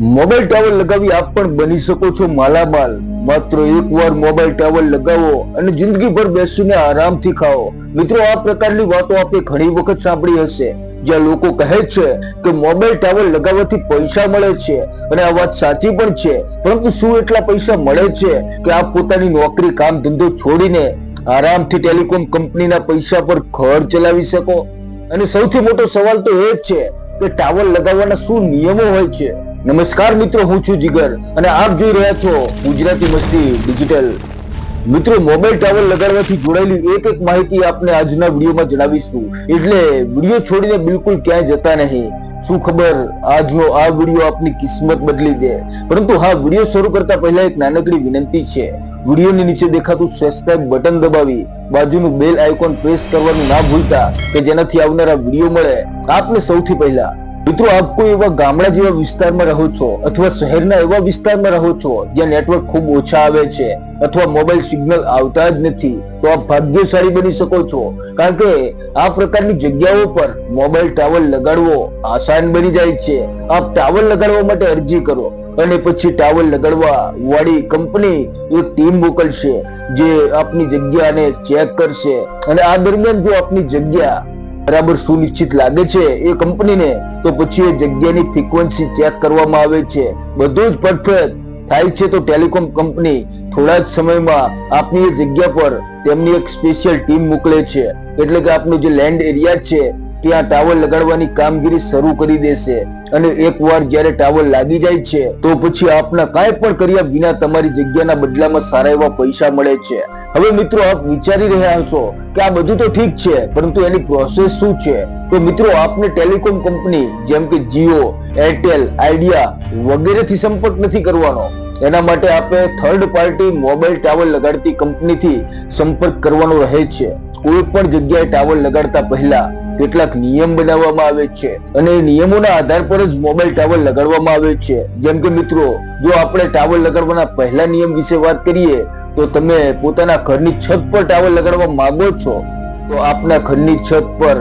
Mobile tower લગાવી આપ પણ બની શકો છો માલામાલ. માત્ર એકવાર મોબાઈલ ટાવર લગાવો અને જિંદગીભર બેસીને આરામથી ખાઓ. મિત્રો, આ પ્રકારની વાતો આપણે ઘણી વખત સાંભળી હશે. જ્યાં લોકો કહે છે કે મોબાઈલ ટાવર લગાવવાથી પૈસા મળે છે. અને આ વાત સાચી પણ છે. પરંતુ શું એટલા પૈસા મળે છે કે આપ પોતાની નોકરી, કામ, ધંધો છોડીને આરામથી ટેલિકોમ કંપનીના પૈસા પર ઘર ચલાવી શકો? અને સૌથી મોટો સવાલ તો એ જ છે કે ટાવર લગાવવાના શું નિયમો હોય છે? નમસ્કાર મિત્રો, હું છું જીગર અને આપ જોઈ રહ્યા છો ગુજરાતી મસ્તી ડિજિટલ. મિત્રો, મોબાઈલ ટાવર લગાડવાથી જોડાયેલી એક એક માહિતી આપને આજના વિડીયોમાં જણાવીશું. એટલે વીડિયો છોડીને બિલકુલ ક્યાંય જતા નહીં. શું ખબર? આજનો આ વીડિયો આપની કિસ્મત બદલી દે. પરંતુ હા, વીડિયો શરૂ કરતા પહેલા એક નાનકડી વિનંતી છે. વિડીયોની નીચે દેખાતું સબસ્ક્રાઇબ બટન દબાવી, બાજુનું બેલ આઇકોન પ્રેસ કરવાનું ના ભૂલતા કે જેનાથી આવનારા વીડિયો મળે. આપને સૌથી પહેલા મિત્રો, આપ કોઈ એવા ગામડા જેવા વિસ્તારમાં રહો છો અથવા શહેરના એવા વિસ્તારમાં રહો છો જ્યાં નેટવર્ક ખૂબ ઓછા આવે છે અથવા મોબાઈલ સિગ્નલ આવતા જ નથી, તો આપ ભાગ્યશાળી બની શકો છો. કારણ કે આ પ્રકારની જગ્યાઓ પર મોબાઈલ ટાવર લગાડવો આસાન બની જાય છે. આપ ટાવર લગાડવા માટે અરજી કરો અને પછી ટાવર લગાડવા વાળી કંપની એક ટીમ મોકલશે જે આપની જગ્યાને ચેક કરશે અને આ દરમિયાન જો આપની જગ્યા બરાબર સુનિશ્ચિત લાગે છે એ કંપનીને, તો પછી એ જગ્યાની ફ્રીક્વન્સી ચેક કરવામાં આવે છે. બધું જ પરફેક્ટ થાય છે તો ટેલિકોમ કંપની થોડા જ સમયમાં આપની એ જગ્યા પર તેમની એક સ્પેશિયલ ટીમ મોકલે છે. એટલે કે આપનો જે લેન્ડ એરિયા છે ત્યાં ટાવર લગાડવાની કામગીરી શરૂ કરી દેશે અને એકવાર જ્યારે ટાવર લાગી જાય છે, તો પછી આપના કાંઈ પણ કર્યા વિના તમારી જગ્યાના બદલામાં સારા એવા પૈસા મળે છે. હવે મિત્રો આપ વિચારી રહ્યા છો કે આ બધું તો ઠીક છે, પરંતુ એની પ્રોસેસ શું છે? તો મિત્રો આપને ટેલિકોમ કંપની જેમ કે જીઓ, એરટેલ, આઈડિયા વગેરેથી સંપર્ક નથી કરવાનો. એના માટે આપણે થર્ડ પાર્ટી મોબાઈલ ટાવર લગાડતી કંપનીથી સંપર્ક કરવાનો રહે છે. કોઈ પણ જગ્યાએ ટાવર લગાડતા પહેલા કેટલાક નિયમ બનાવવામાં આવે છે અને એ નિયમોના આધાર પર જ મોબાઈલ ટાવર લગાડવામાં આવે છે. જેમ કે મિત્રો, જો આપણે ટાવર લગાડવાના પહેલા નિયમ વિશે વાત કરીએ, તો તમે પોતાના ઘરની છત પર ટાવર લગાડવા માંગો છો, તો આપના ઘરની છત પર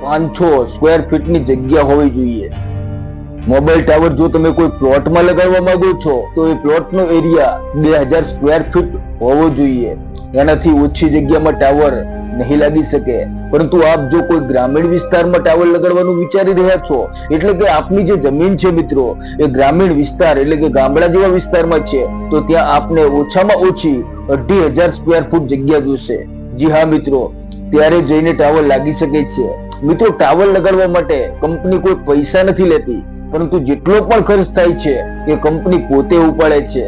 પાંચસો સ્ક્વેર ફીટની જગ્યા હોવી જોઈએ. મોબાઈલ ટાવર જો તમે કોઈ પ્લોટમાં લગાડવા માંગો છો, તો એ પ્લોટનો એરિયા બે હજાર સ્ક્વેર ફીટ હોવો જોઈએ. એનાથી ઓછી જગ્યામાં ટાવર નહીં લાગી શકે. પરંતુ આપ જો કોઈ ગ્રામીણ વિસ્તારમાં ટાવર લગાડવાનું વિચારી રહ્યા છો, એટલે કે આપની જે જમીન છે મિત્રો, એ ગ્રામીણ વિસ્તાર એટલે કે ગામડા જેવા વિસ્તારમાં છે, તો ત્યાં આપને ઓછામાં ઓછી અઢી હજાર સ્ક્વેર ફૂટ જગ્યા જોશે. જી હા મિત્રો, ત્યારે જઈને ટાવર લાગી શકે છે. મિત્રો, ટાવર લગાડવા માટે કંપની કોઈ પૈસા નથી લેતી, પરંતુ જેટલો પણ ખર્ચ થાય છે, એ કંપની પોતે ઉપાડે છે.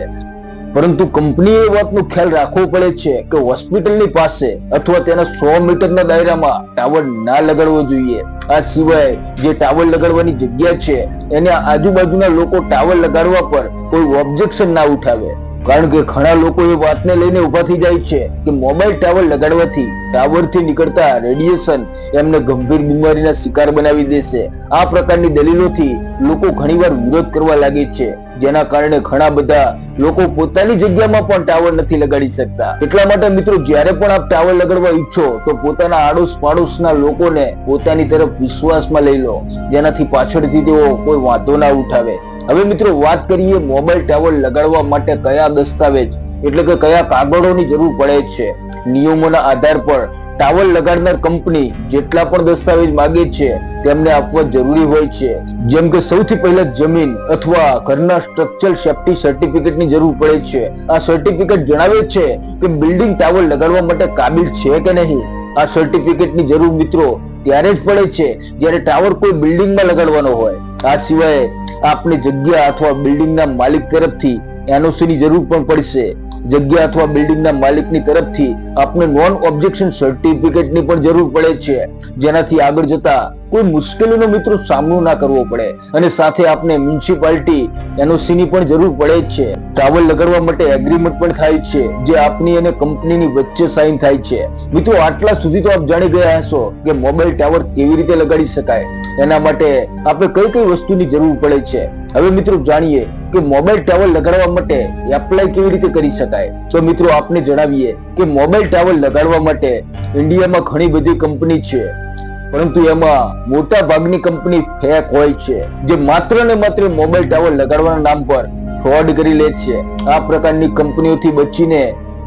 પરંતુ કંપનીએ એ વાતનો ખ્યાલ રાખવો પડે છે કે હોસ્પિટલની પાસે અથવા તેના સો મીટરના દાયરામાં ટાવર ના લગાડવો જોઈએ. આ સિવાય જે ટાવર લગાડવાની જગ્યા છે, એના આજુબાજુના લોકો ટાવર લગાડવા પર કોઈ ઓબ્જેક્શન ના ઉઠાવે. કારણ કે ઘણા લોકો એ વાતને લઈને ઊભા થઈ જાય છે કે મોબાઈલ ટાવર લગાડવાથી ટાવરથી નીકળતા રેડિયેશન એમને ગંભીર બીમારીના શિકાર બનાવી દેશે. આ પ્રકારની દલીલોથી લોકો ઘણીવાર વિરોધ કરવા લાગે છે, જેના કારણે ઘણા બધા લોકો પોતાની જગ્યામાં પણ ટાવર નથી લગાડી શકતા. એટલા માટે મિત્રો, જ્યારે પણ આપ ટાવર લગાડવા ઈચ્છો, તો પોતાના આડોશ પાડોશના લોકોને પોતાની તરફ વિશ્વાસમાં લઈ લો, જેનાથી પાછળથી તેઓ કોઈ વાંધો ના ઉઠાવે. હવે મિત્રો વાત કરીએ મોબાઈલ ટાવર લગાડવા માટે કયા દસ્તાવેજ, એટલે કે કયા કાગળોની જરૂર પડે છે? નિયમોના આધાર પર ટાવર લગાડનાર કંપની જેટલા પણ દસ્તાવેજ માગે છે, તેમને આપવા જરૂરી હોય છે. જેમ કે સૌથી પહેલા જમીન અથવા ઘરના સ્ટ્રક્ચર સેફ્ટી સર્ટિફિકેટની જરૂર પડે છે. આ સર્ટિફિકેટ જણાવે છે કે બિલ્ડિંગ ટાવર લગાડવા માટે કાબિલ છે કે નહીં? આ સર્ટિફિકેટની જરૂર મિત્રો ત્યારે જ પડે છે જ્યારે ટાવર કોઈ બિલ્ડિંગમાં લગાડવાનો હોય. આ સિવાય આપને જગ્યા અથવા બિલ્ડિંગના માલિક તરફથી એનઓસીની જરૂર પણ પડશે. જગ્યા અથવા બિલ્ડિંગના માલિકની તરફથી આપને નોન ઓબ્જેક્શન સર્ટિફિકેટની પણ જરૂર પડે છે. જેનાથી આગળ જતા કોઈ મુશ્કેલીનો મિત્રો સામનો ના કરવો પડે. અને સાથે આપને મ્યુનિસિપાલિટી એનઓસીની પણ જરૂર પડે જ છે. ટ્રાવેલ લગાડવા માટે એગ્રીમેન્ટ પણ થાય છે, જે આપની અને કંપનીની વચ્ચે સાઇન થાય છે. મિત્રો, આટલા સુધી તો આપ જાણી ગયા હશો કે મોબાઈલ ટાવર કેવી રીતે લગાડી શકાય. એના માટે આપણે કઈ કઈ વસ્તુની જરૂર પડે છે. હવે મિત્રો, જાણીએ કે મોબાઈલ ટાવર લગાડવા માટે એપ્લાય કેવી રીતે કરી શકાય. તો મિત્રો, આપને જણાવીએ કે મોબાઈલ ટાવર લગાડવા માટે ઇન્ડિયામાં ઘણી બધી કંપની છે. પરંતુ એમાં મોટા ભાગની કંપની ફેક હોય છે. જે માત્ર ને માત્ર મોબાઈલ ટાવર લગાડવાના નામ પર ફ્રોડ કરી લે છે. આ પ્રકારની કંપનીઓથી બચીને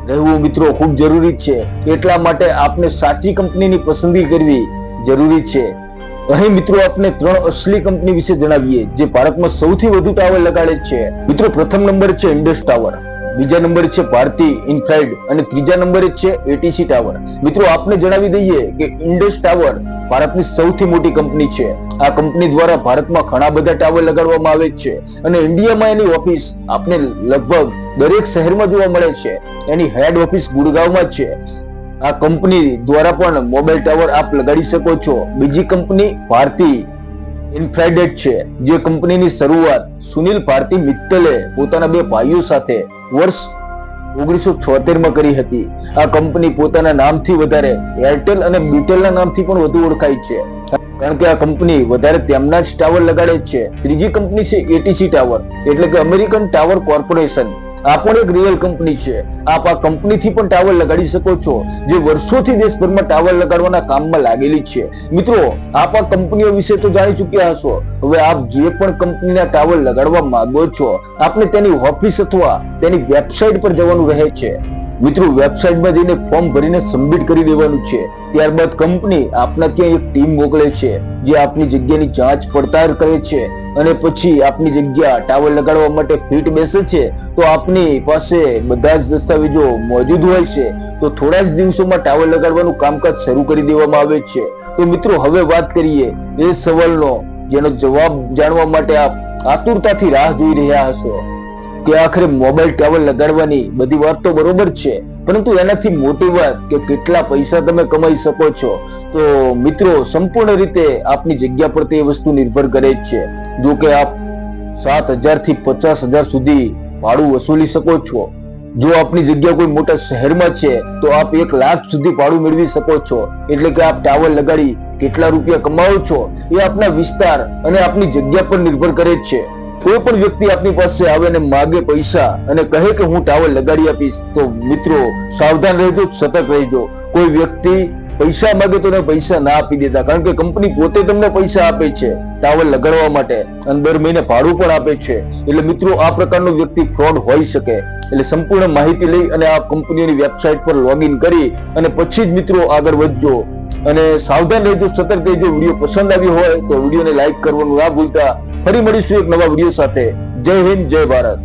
રહેવું મિત્રો ખૂબ જરૂરી છે. એટલા માટે આપને સાચી કંપનીની પસંદગી કરવી જરૂરી છે. અહીં મિત્રો આપને ત્રણ અસલી કંપની વિશે જણાવીએ, જે ભારતમાં સૌથી વધુ ટાવર લગાડે છે. મિત્રો પ્રથમ નંબર છે ઇન્ડસ ટાવર બીજા નંબર છે ભારતી ઇન્ફ્રાઇડ અને ત્રીજા નંબરે છે એટીસી ટાવર મિત્રો, આપને જણાવી દઈએ કે ઇન્ડસ ટાવર ભારતની સૌથી મોટી કંપની છે. આ કંપની દ્વારા ભારતમાં ઘણા બધા ટાવર લગાડવામાં આવે છે અને ઇન્ડિયામાં એની ઓફિસ આપને લગભગ દરેક શહેરમાં જોવા મળે છે. એની હેડ ઓફિસ ગુડગાંવમાં છે. આ કંપની દ્વારા પણ મોબાઈલ ટાવર આપ લગાડી શકો છો. બીજી કંપની ભારતી ઇન્ફ્રાઇડેટ છે. જે કંપનીની શરૂઆત સુનિલ ભારતી મિત્તલે પોતાના બે ભાઈઓ સાથે વર્ષ ઓગણીસો છોતેરમાં કરી હતી. આ કંપની પોતાના નામથી વધારે એરટેલ અને બીટેલના નામથી પણ વધુ ઓળખાય છે. કારણ કે આ કંપની વધારે તેમના જ ટાવર લગાડે છે. ત્રીજી કંપની છે એટીસી ટાવર એટલે કે અમેરિકન ટાવર કોર્પોરેશન આ પણ એક રિયલ કંપની છે. આપ આ કંપનીથી પણ ટાવર લગાડી શકો છો. જે વર્ષોથી દેશભરમાં ટાવર લગાડવાના કામમાં લાગેલી છે. મિત્રો, આપ આ કંપનીઓ વિશે તો જાણી ચૂક્યા હશો. હવે આપ જે પણ કંપનીના ટાવર લગાડવા માંગો છો, આપને તેની ઓફિસ અથવા તેની વેબસાઇટ પર જવાનું રહે છે. મિત્રો વેબસાઇટમાં જઈને ફોર્મ ભરીને સબમિટ કરી દેવાનું છે. ત્યારબાદ કંપની આપના ત્યાં એક ટીમ મોકલે છે, જે આપની જગ્યાની જાંચ પડતાલ કરે છે. અને પછી આપની જગ્યા ટાવર લગાડવા માટે ફિટ બેસે છે. તો આપની પાસે બધા જ દસ્તાવેજો મોજૂદ હોય છે. તો થોડા જ દિવસોમાં ટાવર લગાડવાનું કામકાજ શરૂ કરી દેવામાં આવે છે. તો મિત્રો, હવે વાત કરીએ એ સવાલનો, જેનો જવાબ જાણવા માટે આપ આતુરતાથી રાહ જોઈ રહ્યા હશો. કે આખરે મોબાઈલ ટાવર લગાડવાની બધી વાત તો બરોબર છે. પરંતુ એનાથી મોટી વાત કે કેટલા પૈસા તમે કમાઈ શકો છો. તો મિત્રો, સંપૂર્ણ રીતે આપની જગ્યા પર તે વસ્તુ નિર્ભર કરે છે. જો કે આપ સાત હજારથી પચાસ હજાર સુધી ભાડું વસૂલી શકો છો. જો આપની જગ્યા કોઈ મોટા શહેરમાં છે, તો આપ એક લાખ સુધી ભાડું મેળવી શકો છો. એટલે કે આપ ટાવર લગાડી કેટલા રૂપિયા કમાવો છો, એ આપના વિસ્તાર અને આપની જગ્યા પર નિર્ભર કરે છે. કોઈ પણ વ્યક્તિ આપની પાસે આવે ને માગે પૈસા અને કહે કે હું ટાવર લગાડી આપીશ, તો મિત્રો સાવધાન રહેજો સતર્ક રહેજો. કોઈ વ્યક્તિ પૈસા માગે તો પૈસા ના આપી દેતા, કારણ કે કંપની પોતે તમને પૈસા આપે છે ટાવર લગાડવા માટે અને દર મહિને ભાડું પણ આપે છે. એટલે મિત્રો, આ પ્રકારનો વ્યક્તિ ફ્રોડ હોઈ શકે. એટલે સંપૂર્ણ માહિતી લઈ અને આ કંપનીની વેબસાઇટ પર લોગિન કરી અને પછી જ મિત્રો આગળ વધજો. અને સાવધાન રહેજો સતર્ક રહેજો. વીડિયો પસંદ આવ્યો હોય તો વિડીયોને લાઈક કરવાનું ના ભૂલતા. ફરી મળીશું એક નવા વીડિયો સાથે. જય હિન્દ જય ભારત.